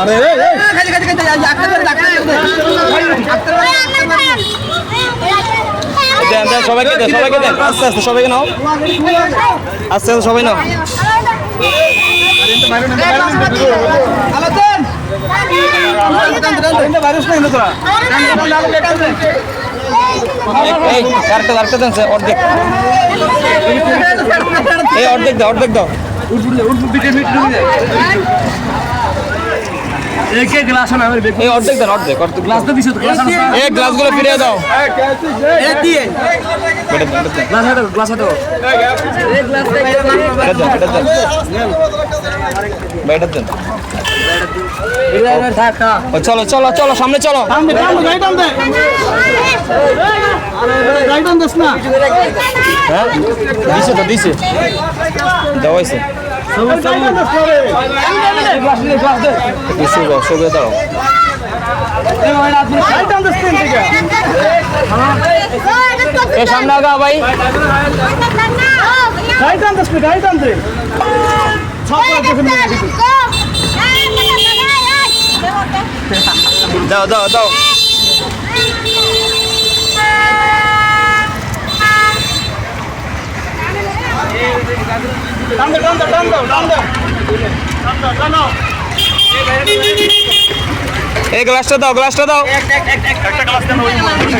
আরে দেন দেন সবাইকে দেন সবাইকে দেন আস্তে আস্তে সবাইকে নাও আস্তে আস্তে সবাই নাও এই আরেকটা আরেকটা দেন অর্ধেক। এই অর্ধেক দাও অর্ধেক দাও। এই অর্ধেক দেন অর্ধেক অর্ধেক। গ্লাস তো দিছো এই গ্লাসগুলো ফিরিয়ে দাও। বেটা দেন, বেটা দেন। বেটা দেন, বেটা দেন। চলো চলো চলো সামনে চলো। হ্যাঁ দিছে তো দিছে দেওয়া হয়েছে শুভ শুভ দাও গাড়ি টান দিস তিন থেকে। এ সামনে আগা ভাই গাড়ি টান দিস গাড়ি টান দে। দাও দাও দাও টান দে, টান দে, টান দাও, টান দাও। টান দাও, টান দাও। এই গ্লাসটা দাও গ্লাসটা দাও একটা গ্লাস দেন ওই মোটরসাইকেল